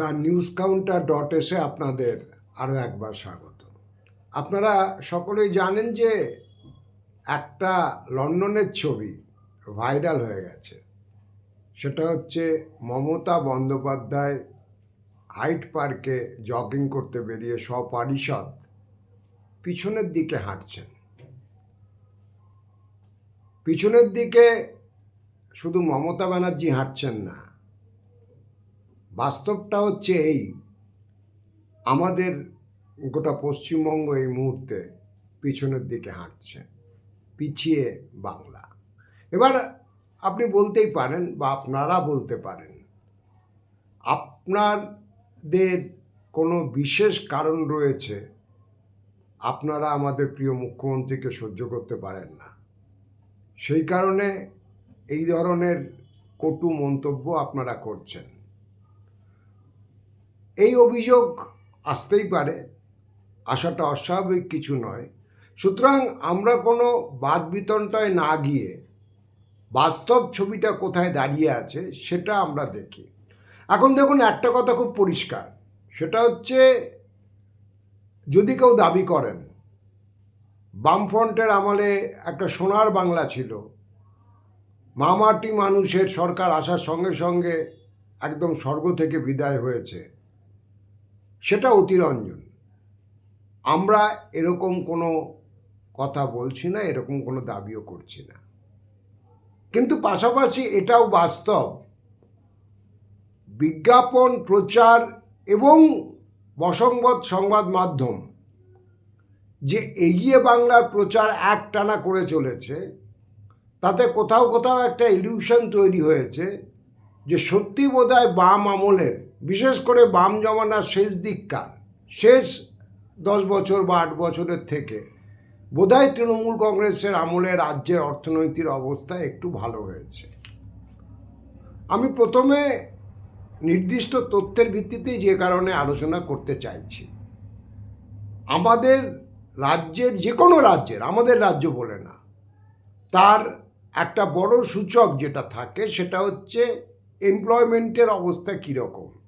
The news counter dot এসে আপনাদের আরও একবার স্বাগত। আপনারা সকলেই জানেন যে একটা লন্ডনের ছবি ভাইরাল হয়ে গেছে। সেটা হচ্ছে মমতা বন্দ্যোপাধ্যায় হাইট পার্কে জগিং করতে বেরিয়ে সপরিষদ পিছনের দিকে হাঁটছেন। পিছনের দিকে শুধু মমতা ব্যানার্জি হাঁটছেন না বাস্তবটা হচ্ছে এই। আমাদের গোটা পশ্চিমবঙ্গ এই মুহূর্তে পিছনের দিকে হাঁটছে, পিছিয়ে বাংলা। এবার আপনি বলতেই পারেন বা আপনারা বলতে পারেন, আপনাদের কোনো বিশেষ কারণ রয়েছে? আপনারা আমাদের প্রিয় মুখ্যমন্ত্রীকে সহ্য করতে পারেন না। সেই কারণে এই ধরনের কটু মন্তব্য আপনারা করছেন। এই অভিযোগ আসতেই পারে। আসাটা অস্বাভাবিক কিছু নয়। সুতরাং আমরা কোনো বাদ বিতণ্ডায় না গিয়ে বাস্তব ছবিটা কোথায় দাঁড়িয়ে আছে সেটা আমরা দেখি। এখন দেখুন, একটা কথা খুব পরিষ্কার। সেটা হচ্ছে, যদি কেউ দাবি করেন, বামফ্রন্টের আমলে একটা সোনার বাংলা ছিল। মামাটি মানুষের সরকার আসার সঙ্গে সঙ্গে একদম স্বর্গ থেকে বিদায় হয়েছে। সেটা অতিরঞ্জন। আমরা এরকম কোনো কথা বলছি না, এরকম কোনো দাবিও করছি না। কিন্তু পাশাপাশি এটাও বাস্তব। বিজ্ঞাপন, প্রচার এবং বসংবাদ সংবাদ মাধ্যম যে এগিয়ে বাংলার প্রচার এক টানা করে চলেছে, তাতে কোথাও কোথাও একটা ইলিউশন তৈরি হয়েছে যে সত্যি বোধহয় বাম আমলের বিশেষ করে বাম জমানার শেষ দিককার, শেষ দশ বছর বা আট বছরের থেকে, বোধহয় তৃণমূল কংগ্রেসের আমলে রাজ্যের অর্থনৈতিক অবস্থা একটু ভালো হয়েছে। আমি প্রথমে নির্দিষ্ট তথ্যের ভিত্তিতেই যে কারণে আলোচনা করতে চাইছি। আমাদের রাজ্যের যে কোনো রাজ্যের, আমাদের রাজ্য বলে না, তার একটা বড় সূচক যেটা থাকে সেটা হচ্ছে এমপ্লয়মেন্টের অবস্থা কীরকম?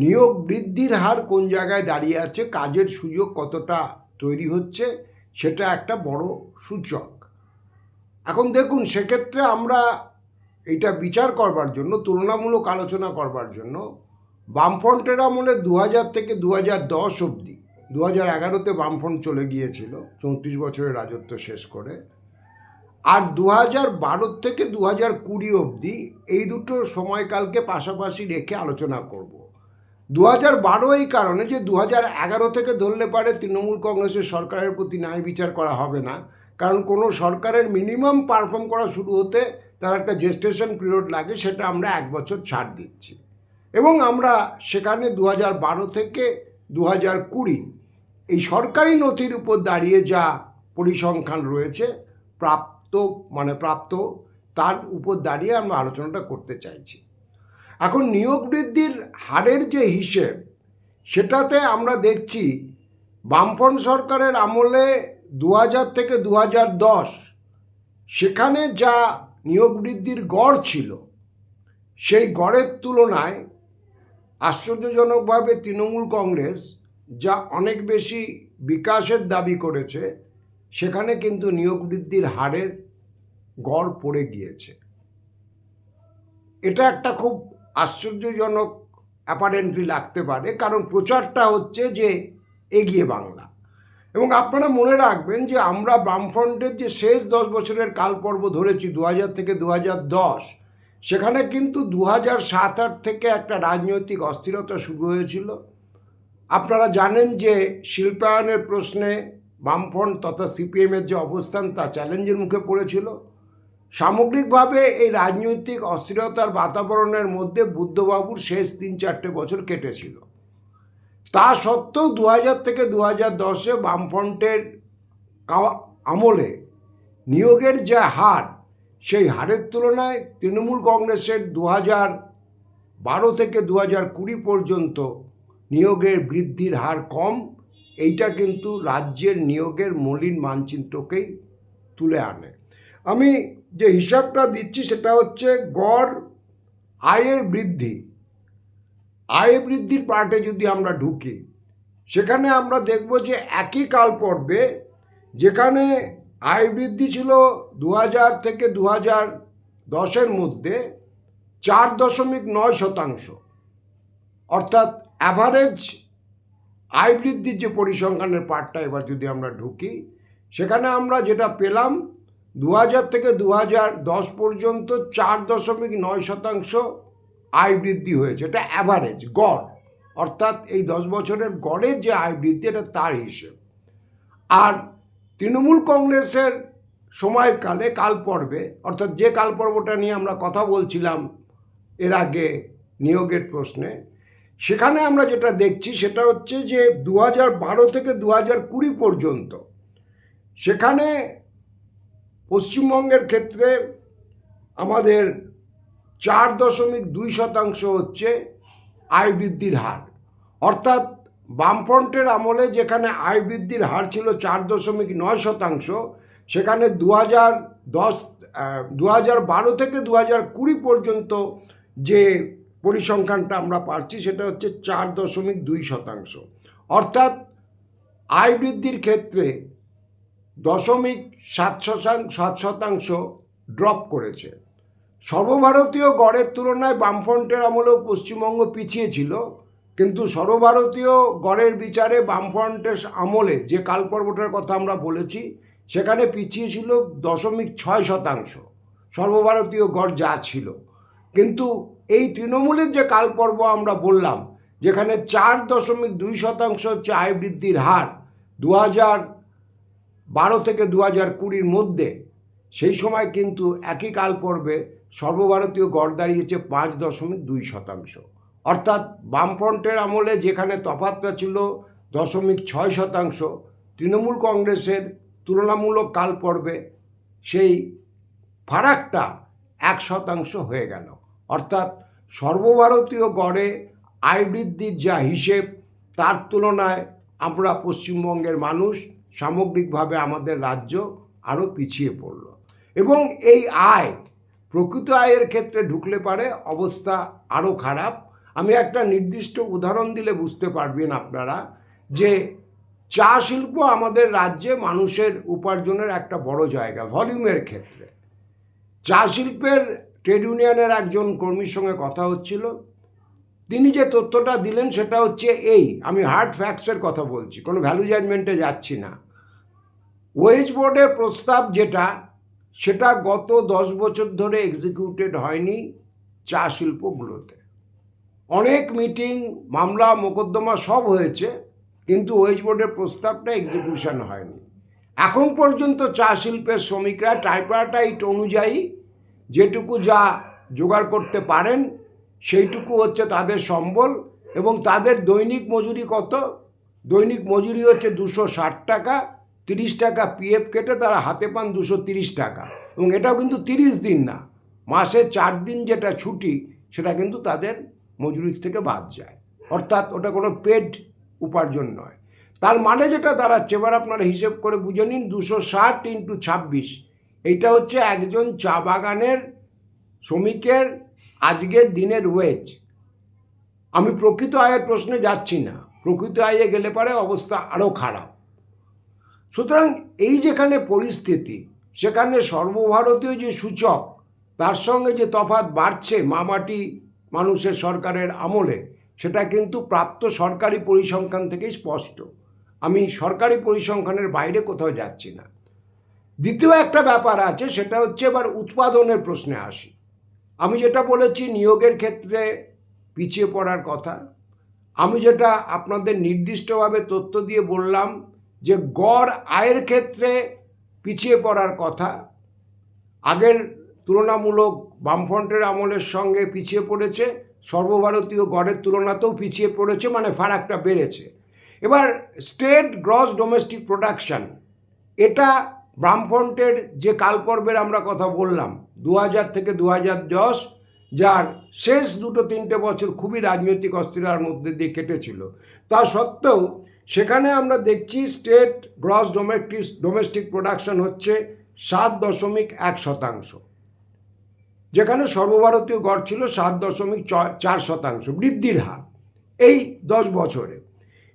নিয়োগ বৃদ্ধির হার কোন জায়গায় দাঁড়িয়ে আছে, কাজের সুযোগ কতটা তৈরি হচ্ছে, সেটা একটা বড় সূচক। এখন দেখুন, সেক্ষেত্রে আমরা এটা বিচার করবার জন্য, তুলনামূলক আলোচনা করবার জন্য, বামফ্রন্টের আমলে দু হাজার থেকে দু হাজার দশ অবধি দু হাজার এগারোতে বামফ্রন্ট চলে গিয়েছিল, চৌত্রিশ বছরের রাজত্ব শেষ করে, আর দু হাজার বারো থেকে দু হাজার কুড়ি অবধি এই দুটো সময়কালকে পাশাপাশি রেখে আলোচনা করব। দু হাজার বারো এই কারণে যে দু হাজার এগারো থেকে ধরলে পারে তৃণমূল কংগ্রেসের সরকারের প্রতি ন্যায় বিচার করা হবে না। কারণ কোনো সরকারের মিনিমাম পারফর্ম করা শুরু হতে তার একটা জেস্টেশন পিরিয়ড লাগে, সেটা আমরা এক বছর ছাড় দিচ্ছি। এবং আমরা সেখানে দু হাজার বারো থেকে দু হাজার কুড়ি এই সরকারি নথির উপর দাঁড়িয়ে যা পরিসংখ্যান রয়েছে, প্রাপ্ত মানে প্রাপ্ত, তার উপর দাঁড়িয়ে আমরা আলোচনাটা করতে চাইছি। এখন নিয়োগ বৃদ্ধির হারের যে হিসেব, সেটাতে আমরা দেখছি বামফ্রন্ট সরকারের আমলে দু হাজার থেকে দু হাজার দশ, সেখানে যা নিয়োগ বৃদ্ধির গড় ছিল, সেই গড়ের তুলনায় আশ্চর্যজনকভাবে তৃণমূল কংগ্রেস যা অনেক বেশি বিকাশের দাবি করেছে, সেখানে কিন্তু নিয়োগ বৃদ্ধির হারের গড় পড়ে গিয়েছে। এটা একটা খুব আশ্চর্যজনক অ্যাপারেন্টলি লাগতে পারে, কারণ প্রচারটা হচ্ছে যে এগিয়ে বাংলা। এবং আপনারা মনে রাখবেন যে আমরা বামফ্রন্টের যে শেষ দশ বছরের কালপর্ব ধরেছি দু হাজার থেকে দু হাজার দশ, সেখানে কিন্তু দু হাজার সাত আট থেকে একটা রাজনৈতিক অস্থিরতা শুরু হয়েছিল। আপনারা জানেন যে শিল্পায়নের প্রশ্নে বামফ্রন্ট তথা সিপিএমের যে অবস্থান, তা চ্যালেঞ্জের মুখে পড়েছিল। সামগ্রিকভাবে এই রাজনৈতিক অস্থিরতার বাতাবরণের মধ্যে বুদ্ধবাবুর শেষ তিন চারটে বছর কেটেছিল। তা সত্ত্বেও দু হাজার থেকে দু হাজার দশে বামফ্রন্টের আমলে নিয়োগের যে হার, সেই হারের তুলনায় তৃণমূল কংগ্রেসের দু হাজার বারো থেকে দু হাজার কুড়ি পর্যন্ত নিয়োগের বৃদ্ধির হার কম। এইটা কিন্তু রাজ্যের নিয়োগের মলিন মানচিত্রকেই তুলে আনে। আমি যে হিসাবটা দিচ্ছি সেটা হচ্ছে গড় আয়ের বৃদ্ধি। আয় বৃদ্ধির পার্টে যদি আমরা ঢুকি, সেখানে আমরা দেখব যে একই কাল পর্বে যেখানে আয় বৃদ্ধি ছিল দু হাজার থেকে দু হাজার দশের মধ্যে চার দশমিক নয় শতাংশ। অর্থাৎ অ্যাভারেজ আয় বৃদ্ধির যে পরিসংখ্যানের পার্টটা এবার যদি আমরা ঢুকি, সেখানে আমরা যেটা পেলাম দু হাজার থেকে দু দশ পর্যন্ত চার দশমিক নয় শতাংশ আয় বৃদ্ধি হয়েছে। এটা অ্যাভারেজ গড়। অর্থাৎ এই দশ বছরের গড়ের যে আয় বৃদ্ধি, এটা তার হিসেব। আর তৃণমূল কংগ্রেসের সময়কালে, কাল পর্বে, অর্থাৎ যে কাল পর্বটা নিয়ে আমরা কথা বলছিলাম এর আগে নিয়োগের প্রশ্নে, সেখানে আমরা যেটা দেখছি সেটা হচ্ছে যে দু বারো থেকে দু কুড়ি পর্যন্ত, সেখানে পশ্চিমবঙ্গের ক্ষেত্রে আমাদের চার দশমিক দুই শতাংশ হচ্ছে আয় বৃদ্ধির হার। অর্থাৎ বামফ্রন্টের আমলে যেখানে আয় বৃদ্ধির হার ছিল চার দশমিক নয় শতাংশ, সেখানে দু হাজার দশ দু হাজার বারো থেকে দু হাজার কুড়ি পর্যন্ত যে পরিসংখ্যানটা আমরা পাচ্ছি সেটা হচ্ছে চার দশমিক দুই শতাংশ। অর্থাৎ আয় বৃদ্ধির ক্ষেত্রে দশমিক সাত শতাংশ সাত শতাংশ ড্রপ করেছে। সর্বভারতীয় গড়ের তুলনায় বামফ্রন্টের আমলেও পশ্চিমবঙ্গ পিছিয়ে ছিল, কিন্তু সর্বভারতীয় গড়ের বিচারে বামফ্রন্টের আমলে যে কালপর্বটার কথা আমরা বলেছি, সেখানে পিছিয়ে ছিল দশমিক ছয় শতাংশ। সর্বভারতীয় গড় যা ছিল। কিন্তু এই তৃণমূলের যে কালপর্ব আমরা বললাম, যেখানে চার দশমিক দুই শতাংশ হচ্ছে আয় বৃদ্ধির হার দু হাজার বারো থেকে দু হাজার কুড়ির মধ্যে সেই সময় কিন্তু একই কাল পর্বে সর্বভারতীয় গড় দাঁড়িয়েছে পাঁচ দশমিক দুই শতাংশ। অর্থাৎ বামফ্রন্টের আমলে যেখানে তফাতটা ছিল দশমিক ছয় শতাংশ, তৃণমূল কংগ্রেসের তুলনামূলক কাল পর্বে সেই ফারাকটা এক শতাংশ হয়ে গেল। অর্থাৎ সর্বভারতীয় গড়ে আয় বৃদ্ধির যা হিসেব, তার তুলনায় আমরা পশ্চিমবঙ্গের মানুষ সামগ্রিকভাবে আমাদের রাজ্য আরও পিছিয়ে পড়ল। এবং এই আয় প্রকৃত আয়ের ক্ষেত্রে ঢুকলে পারে, অবস্থা আরও খারাপ। আমি একটা নির্দিষ্ট উদাহরণ দিলে বুঝতে পারবেন আপনারা যে চা শিল্প আমাদের রাজ্যে মানুষের উপার্জনের একটা বড় জায়গা, ভলিউমের ক্ষেত্রে। চা শিল্পের ট্রেড ইউনিয়নের একজন কর্মীর সঙ্গে কথা হচ্ছিল। তিনি যে তথ্যটা দিলেন সেটা হচ্ছে এই, আমি হার্ড ফ্যাক্টসের কথা বলছি, কোনো ভ্যালু জাজমেন্টে যাচ্ছি না। ওয়েজ বোর্ডের প্রস্তাব যেটা, সেটা গত দশ বছর ধরে এক্সিকিউটেড হয়নি চা শিল্পগুলোতে। অনেক মিটিং মামলা, মোকদ্দমা সব হয়েছে, কিন্তু ওয়েজ বোর্ডের প্রস্তাবটা এক্সিকিউশন হয়নি। এখন পর্যন্ত চা শিল্পের শ্রমিকরা টাইপাটাইট অনুযায়ী যেটুকু যা জোগাড় করতে পারেন সেইটুকু হচ্ছে তাদের সম্বল এবং তাদের দৈনিক মজুরি কত? দৈনিক মজুরি হচ্ছে দুশো ষাট টাকা, তিরিশ টাকা পিএফ কেটে তারা হাতে পান দুশো তিরিশ টাকা। এবং এটাও কিন্তু তিরিশ দিন না, মাসে চার দিন যেটা ছুটি, সেটা কিন্তু তাদের মজুরির থেকে বাদ যায়। অর্থাৎ ওটা কোনো পেড উপার্জন নয়। তার মানে যেটা দাঁড়াচ্ছে, এবার আপনারা হিসেব করে বুঝে নিন, দুশো ষাট ইন্টু ছাব্বিশ। এইটা হচ্ছে একজন চা বাগানের শ্রমিকের আজকের দিনের ওয়েজ আমি প্রকৃত আয়ের প্রশ্নে যাচ্ছি না। প্রকৃত আয়ে গেলে পরে অবস্থা আরও খারাপ। সুতরাং এই যেখানে পরিস্থিতি, সেখানে সর্বভারতীয় যে সূচক, তার সঙ্গে যে তফাৎ বাড়ছে মামাটি মানুষের সরকারের আমলে, সেটা কিন্তু প্রাপ্ত সরকারি পরিসংখ্যান থেকেই স্পষ্ট। আমি সরকারি পরিসংখ্যানের বাইরে কোথাও যাচ্ছি না। দ্বিতীয় একটা ব্যাপার আছে, সেটা হচ্ছে এবার উৎপাদনের প্রশ্নে আসি। আমি যেটা বলেছি নিয়োগের ক্ষেত্রে পিছিয়ে পড়ার কথা। আমি যেটা আপনাদের নির্দিষ্টভাবে তথ্য দিয়ে বললাম যে গড় আয়ের ক্ষেত্রে পিছিয়ে পড়ার কথা। আগের তুলনামূলক বামফ্রন্টের আমলের সঙ্গে পিছিয়ে পড়েছে, সর্বভারতীয় গড়ের তুলনাতেও পিছিয়ে পড়েছে মানে ফারাকটা বেড়েছে। এবার স্টেট গ্রস ডোমেস্টিক প্রোডাকশন, এটা বামফ্রন্টের যে কালপর্বের আমরা কথা বললাম দু হাজার থেকে দু হাজার দশ, যার শেষ দুটো তিনটে বছর খুবই রাজনৈতিক অস্থিরার মধ্যে দিয়ে কেটেছিল। তা সত্ত্বেও সেখানে আমরা দেখছি state gross domestic domestic production হচ্ছে সাত দশমিক এক শতাংশ। যেখানে সর্বভারতীয় গড় ছিল সাত দশমিক চার শতাংশ বৃদ্ধির হার এই দশ বছরে।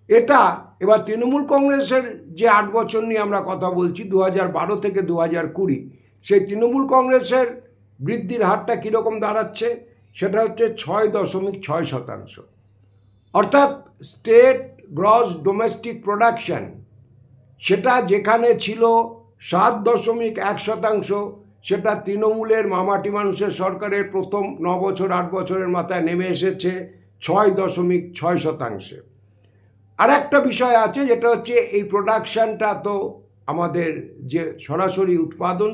এটা এবার তৃণমূল কংগ্রেসের যে আট বছর নিয়ে আমরা কথা বলছি দু হাজার বারো থেকে দু হাজার কুড়ি সেই তৃণমূল কংগ্রেসের বৃদ্ধির হারটা কীরকম দাঁড়াচ্ছে সেটা হচ্ছে ছয় দশমিক ছয় শতাংশ। অর্থাৎ স্টেট গ্রস ডোমেস্টিক প্রোডাকশান, সেটা যেখানে ছিল সাত দশমিক এক শতাংশ, সেটা তৃণমূলের মামাটি মানুষের সরকারের প্রথম ন বছর, আট বছরের মাথায় নেমে এসেছে ছয় দশমিক ছয় শতাংশে। আর একটা বিষয় আছে, যেটা হচ্ছে এই প্রোডাকশানটা তো আমাদের যে সরাসরি উৎপাদন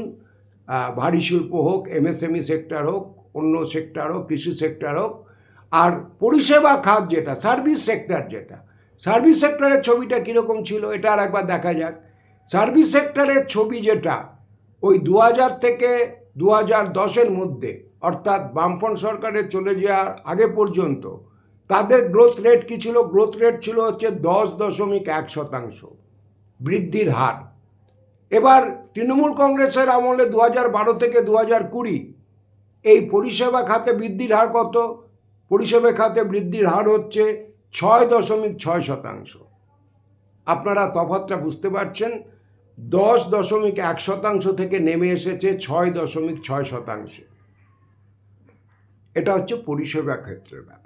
ভারী শিল্প হোক এমএসএমই সেক্টর হোক, অন্য সেক্টর হোক, কৃষি সেক্টর হোক, আর পরিষেবা খাত যেটা সার্ভিস সেক্টর যেটা সার্ভিস সেক্টরের ছবিটা কীরকম ছিল এটা আর একবার দেখা যাক। সার্ভিস সেক্টরের ছবি যেটা, ওই দু হাজার থেকে দু হাজার দশের মধ্যে, অর্থাৎ বামফ্রন্ট সরকারের চলে যাওয়ার আগে পর্যন্ত, তাদের গ্রোথ রেট কী ছিল? গ্রোথ রেট ছিল হচ্ছে দশ দশমিক এক শতাংশ, বৃদ্ধির হার। এবার তৃণমূল কংগ্রেসের আমলে দু হাজার বারো থেকে দু হাজার কুড়ি, এই পরিষেবা খাতে বৃদ্ধির হার কত? পরিষেবা খাতে বৃদ্ধির হার হচ্ছে ছয় দশমিক ছয় শতাংশ। আপনারা তফাতটা বুঝতে পারছেন, দশ দশমিক এক শতাংশ থেকে নেমে এসেছে ছয় দশমিক ছয় শতাংশে। এটা হচ্ছে পরিষেবা ক্ষেত্রের ব্যাপার।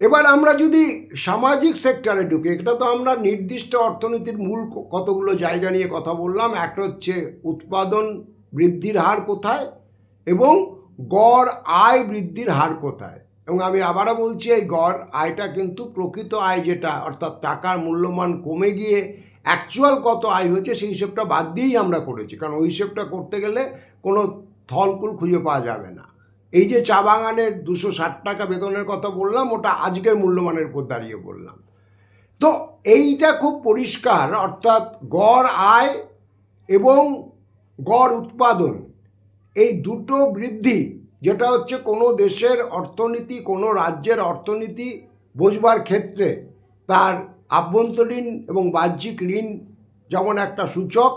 এবার আমরা যদি সামাজিক সেক্টরে ঢুকি, এটা তো আমরা নির্দিষ্ট অর্থনীতির মূল কতগুলো জায়গা নিয়ে কথা বললাম। একটা হচ্ছে উৎপাদন বৃদ্ধির হার কোথায় এবং গড় আয় বৃদ্ধির হার কোথায়। এবং আমি আবারও বলছি, এই গড় আয়টা কিন্তু প্রকৃত আয় যেটা, অর্থাৎ টাকার মূল্যমান কমে গিয়ে অ্যাকচুয়াল কত আয় হয়েছে সেই হিসেবটা বাদ দিয়েই আমরা করেছি। কারণ ওই হিসেবটা করতে গেলে কোনো থলকুল খুঁজে পাওয়া যাবে না। এই যে চা বাগানের দুশো ষাট টাকা বেতনের কথা বললাম, ওটা আজকের মূল্যমানের উপর দাঁড়িয়ে বললাম। তো এইটা খুব পরিষ্কার, অর্থাৎ গড় আয় এবং গড় উৎপাদন, এই দুটো বৃদ্ধি, যেটা হচ্ছে কোনো দেশের অর্থনীতি, কোনো রাজ্যের অর্থনীতি বোঝবার ক্ষেত্রে তার আভ্যন্তরীণ এবং বাহ্যিক ঋণ যেমন একটা সূচক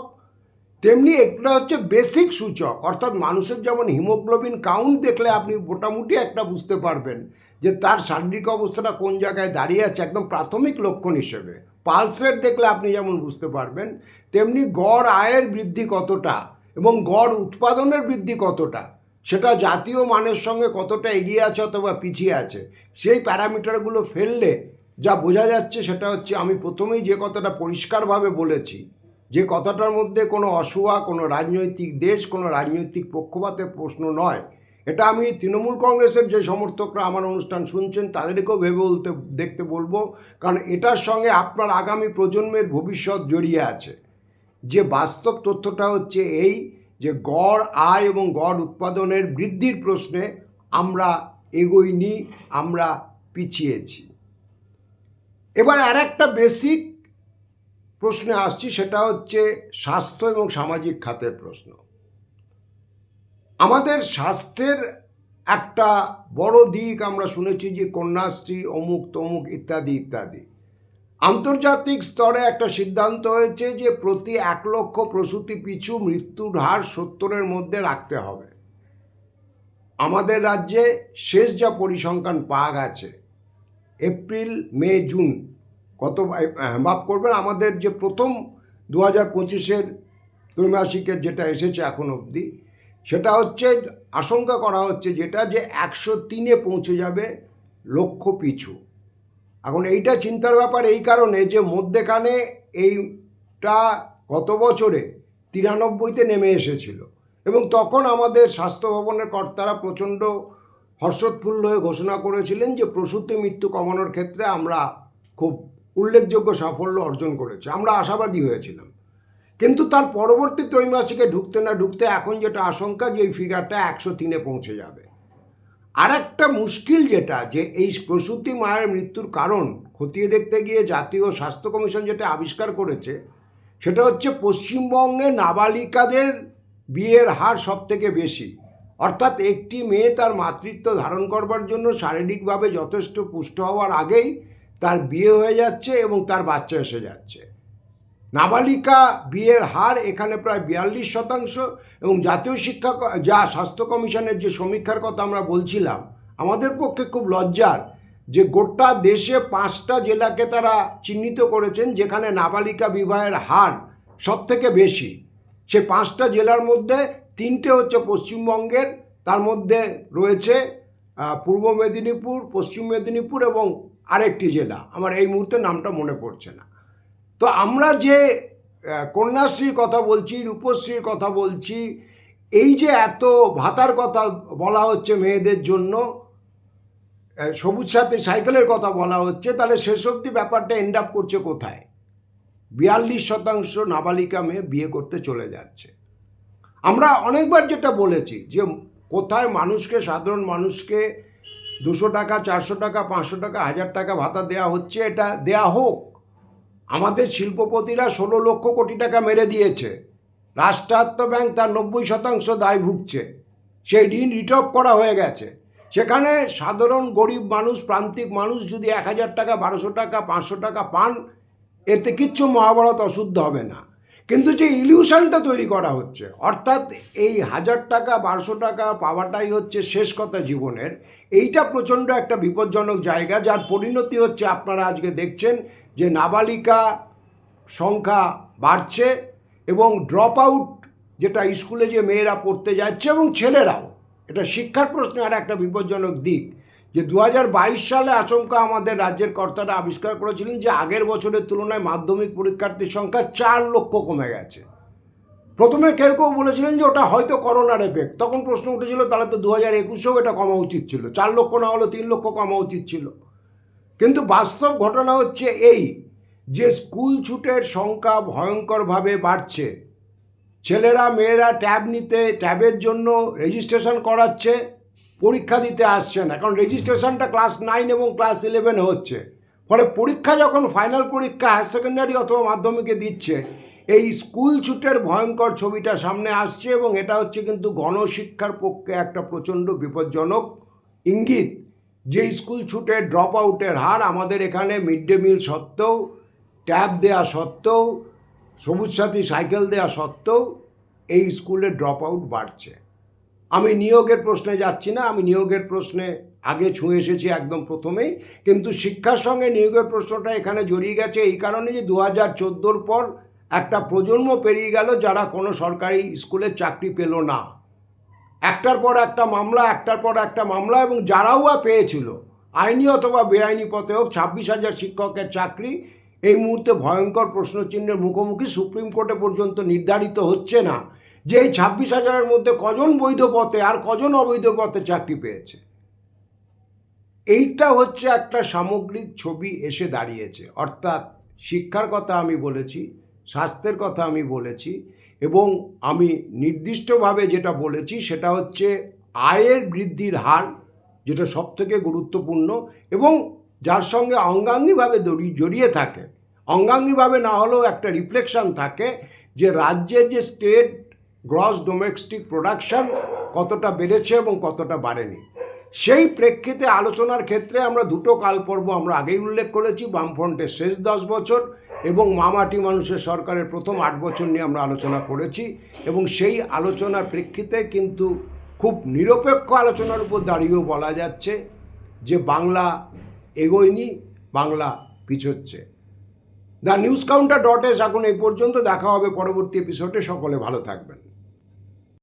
তেমনি একটা হচ্ছে বেসিক সূচক। অর্থাৎ মানুষের যেমন হিমোগ্লোবিন কাউন্ট দেখলে আপনি মোটামুটি একটা বুঝতে পারবেন যে তার শারীরিক অবস্থাটা কোন জায়গায় দাঁড়িয়ে আছে একদম প্রাথমিক লক্ষণ হিসেবে। পালস রেট দেখলে আপনি যেমন বুঝতে পারবেন, তেমনি গড় আয়ের বৃদ্ধি কতটা এবং গড় উৎপাদনের বৃদ্ধি কতটা, সেটা জাতীয় মানের সঙ্গে কতটা এগিয়ে আছে অথবা পিছিয়ে আছে, সেই প্যারামিটারগুলো ফেললে যা বোঝা যাচ্ছে সেটা হচ্ছে আমি প্রথমেই যে কথাটা পরিষ্কারভাবে বলেছি যে কথাটার মধ্যে কোনো অসুয়া, কোনো রাজনৈতিক দেশ, কোনো রাজনৈতিক পক্ষপাতের প্রশ্ন নয়, এটা আমি তৃণমূল কংগ্রেসের যে সমর্থকরা আমার অনুষ্ঠান শুনছেন তাদেরকেও ভেবে বলতে, দেখতে বলব। কারণ এটার সঙ্গে আপনার আগামী প্রজন্মের ভবিষ্যৎ জড়িয়ে আছে। যে বাস্তব তথ্যটা হচ্ছে এই যে গড় আয় এবং গড় উৎপাদনের বৃদ্ধির প্রশ্নে আমরা এগোইনি, আমরা পিছিয়েছি। এবার আর একটা বেসিক প্রশ্নে আসছি, সেটা হচ্ছে স্বাস্থ্য এবং সামাজিক খাতের প্রশ্ন। আমাদের স্বাস্থ্যের একটা বড় দিক আমরা শুনেছি যে কন্যাশ্রী, অমুক তমুক ইত্যাদি ইত্যাদি। আন্তর্জাতিক স্তরে একটা সিদ্ধান্ত হয়েছে যে প্রতি এক লক্ষ প্রসূতি পিছু মৃত্যুর হার সত্তরের মধ্যে রাখতে হবে। আমাদের রাজ্যে শেষ যা পরিসংখ্যান পাওয়া গেছে, এপ্রিল, মে, জুন কত মাফ করবেন, আমাদের যে প্রথম দু হাজার পঁচিশের ত্রৈমাসিকের যেটা এসেছে এখন অবধি, সেটা হচ্ছে, আশঙ্কা করা হচ্ছে যেটা যে একশো তিনে পৌঁছে যাবে লক্ষ পিছু। এখন এইটা চিন্তার ব্যাপার এই কারণে যে মধ্যেখানে এইটা গত বছরে তিরানব্বইতে নেমে এসেছিল এবং তখন আমাদের স্বাস্থ্য ভবনের কর্তারা প্রচণ্ড হর্ষোৎফুল্ল হয়ে ঘোষণা করেছিলেন যে প্রসূতি মৃত্যু কমানোর ক্ষেত্রে আমরা খুব উল্লেখযোগ্য সাফল্য অর্জন করেছে। আমরা আশাবাদী হয়েছিলাম। কিন্তু তার পরবর্তী ত্রৈমাসিকে ঢুকতে না ঢুকতে এখন যেটা আশঙ্কা যে এই ফিগারটা একশো তিনে পৌঁছে যাবে। আর একটা মুশকিল যেটা, যে এই প্রসূতি মায়ের মৃত্যুর কারণ খতিয়ে দেখতে গিয়ে জাতীয় স্বাস্থ্য কমিশন যেটা আবিষ্কার করেছে, সেটা হচ্ছে পশ্চিমবঙ্গে নাবালিকাদের বিয়ের হার সব থেকে বেশি। অর্থাৎ একটি মেয়ে তার মাতৃত্ব ধারণ করবার জন্য শারীরিকভাবে যথেষ্ট পুষ্ট হওয়ার আগেই তার বিয়ে হয়ে যাচ্ছে এবং তার বাচ্চা এসে যাচ্ছে। নাবালিকা বিয়ের হার এখানে প্রায় বিয়াল্লিশ শতাংশ এবং জাতীয় শিক্ষা যা স্বাস্থ্য কমিশনের যে সমীক্ষার কথা আমরা বলছিলাম, আমাদের পক্ষে খুব লজ্জার যে গোটা দেশে পাঁচটা জেলাকে তারা চিহ্নিত করেছেন যেখানে নাবালিকা বিবাহের হার সব থেকে বেশি। সে পাঁচটা জেলার মধ্যে তিনটে হচ্ছে পশ্চিমবঙ্গের, তার মধ্যে রয়েছে পূর্ব মেদিনীপুর, পশ্চিম মেদিনীপুর এবং আরেকটি জেলা। আমার এই মুহূর্তে নামটা মনে পড়ছে না। তো আমরা যে কন্যাশ্রীর কথা বলছি, রূপশ্রীর কথা বলছি, এই যে এত ভাতার কথা বলা হচ্ছে মেয়েদের জন্য সবুজ সাথে সাইকেলের কথা বলা হচ্ছে, তাহলে শেষ অবধি ব্যাপারটা এন্ড আপ করছে কোথায়? বিয়াল্লিশ শতাংশ নাবালিকা মেয়ে বিয়ে করতে চলে যাচ্ছে। আমরা অনেকবার যেটা বলেছি যে, কোথায় মানুষকে, সাধারণ মানুষকে দুশো টাকা, চারশো টাকা, পাঁচশো টাকা, হাজার টাকা ভাতা দেওয়া হচ্ছে, এটা দেয়া হোক। আমাদের শিল্পপতিরা ষোলো লক্ষ কোটি টাকা মেরে দিয়েছে। রাষ্ট্রায়ত্ত ব্যাংক তার নব্বই শতাংশ দায় ভুগছে। সেই ঋণ রিটপ করা হয়ে গেছে। সেখানে সাধারণ গরিব মানুষ, প্রান্তিক মানুষ যদি এক হাজার টাকা, বারোশো টাকা, পাঁচশো টাকা পান, এতে কিচ্ছু মহাভারত অশুদ্ধ হবে না। কিন্তু যে ইলিউশনটা তৈরি করা হচ্ছে, অর্থাৎ এই হাজার টাকা, বারোশো টাকা পাওয়াটাই হচ্ছে শেষ কথা জীবনের, এইটা প্রচণ্ড একটা বিপজ্জনক জায়গা, যার পরিণতি হচ্ছে আপনারা আজকে দেখছেন যে নাবালিকা সংখ্যা বাড়ছে এবং ড্রপ আউট যেটা স্কুলে যে মেয়েরা পড়তে যাচ্ছে এবং ছেলেরাও, এটা শিক্ষার প্রশ্নে আর একটা বিপজ্জনক দিক। যে দু হাজার বাইশ সালে আচমকা আমাদের রাজ্যের কর্তারা আবিষ্কার করেছিলেন যে আগের বছরের তুলনায় মাধ্যমিক পরীক্ষার্থীর সংখ্যা চার লক্ষ কমে গেছে। প্রথমে কেউ কেউ বলেছিলেন যে ওটা হয়তো করোনার এফেক্ট তখন প্রশ্ন উঠেছিল, তাহলে তো দু হাজার একুশেও এটা কমা উচিত ছিল। চার লক্ষ না হলেও তিন লক্ষ কমা উচিত ছিল। কিন্তু বাস্তব ঘটনা হচ্ছে এই যে স্কুল ছুটের সংখ্যা ভয়ঙ্করভাবে বাড়ছে। ছেলেরা, মেয়েরা ট্যাব নিতে, ট্যাবের জন্য রেজিস্ট্রেশন করাচ্ছে। পরীক্ষা দিতে আসছে না, কারণ রেজিস্ট্রেশনটা ক্লাস নাইন এবং ক্লাস ইলেভেনে হচ্ছে। ফলে পরীক্ষা যখন ফাইনাল পরীক্ষা হায়ার সেকেন্ডারি অথবা মাধ্যমিকে দিচ্ছে, এই স্কুল ছুটের ভয়ঙ্কর ছবিটা সামনে আসছে এবং এটা হচ্ছে কিন্তু গণশিক্ষার পক্ষে একটা প্রচণ্ড বিপজ্জনক ইঙ্গিত। যে স্কুল ছুটে ড্রপ আউটের হার আমাদের এখানে মিড ডে মিল সত্ত্বেও ট্যাব দেওয়া সত্ত্বেও, সবুজ সাথী সাইকেল দেওয়া সত্ত্বেও, এই স্কুলে ড্রপ আউট বাড়ছে। আমি নিয়োগের প্রশ্নে যাচ্ছি না, আমি নিয়োগের প্রশ্নে আগে ছুঁয়ে এসেছি একদম প্রথমেই, কিন্তু শিক্ষার সঙ্গে নিয়োগের প্রশ্নটা এখানে জড়িয়ে গেছে এই কারণে যে দু হাজার চোদ্দোর পর একটা প্রজন্ম পেরিয়ে গেল যারা কোনো সরকারি স্কুলে চাকরি পেল না। একটার পর একটা মামলা, একটার পর একটা মামলা এবং যারাও বা পেয়েছিল, আইনি অথবা বেআইনি পথে হোক, ছাব্বিশ হাজার শিক্ষকের চাকরি, এই মুহূর্তে ভয়ঙ্কর প্রশ্নচিহ্নের মুখোমুখি সুপ্রিম কোর্টে পর্যন্ত নির্ধারিত হচ্ছে না। যে এই ছাব্বিশ হাজারের মধ্যে কজন বৈধ পথে আর কজন অবৈধ পথে চাকরি পেয়েছে? এইটা হচ্ছে একটা সামগ্রিক ছবি এসে দাঁড়িয়েছে। অর্থাৎ শিক্ষার কথা আমি বলেছি, স্বাস্থ্যের কথা আমি বলেছি এবং আমি নির্দিষ্টভাবে যেটা বলেছি সেটা হচ্ছে আয়ের বৃদ্ধির হার যেটা সবথেকে গুরুত্বপূর্ণ এবং যার সঙ্গে অঙ্গাঙ্গিভাবে জড়িয়ে থাকে। অঙ্গাঙ্গিভাবে না হলেও একটা রিফ্লেকশন থাকে যে রাজ্যের যে স্টেট গ্রস ডোমেস্টিক প্রোডাকশন কতটা বেড়েছে এবং কতটা বাড়েনি। সেই প্রেক্ষিতে আলোচনার ক্ষেত্রে আমরা দুটো কালপর্ব আমরা আগেই উল্লেখ করেছি, বামফ্রন্টের শেষ দশ বছর এবং মামাটি মানুষের সরকারের প্রথম আট বছর নিয়ে আমরা আলোচনা করেছি এবং সেই আলোচনার প্রেক্ষিতে কিন্তু খুব নিরপেক্ষ আলোচনার উপর দাঁড়িয়েও বলা যাচ্ছে যে বাংলা এগোয়নি, Bangla পিছোচ্ছে। The news counter dot S এখন এই পর্যন্ত, দেখা হবে পরবর্তী এপিসোডে সকলে ভালো থাকবেন।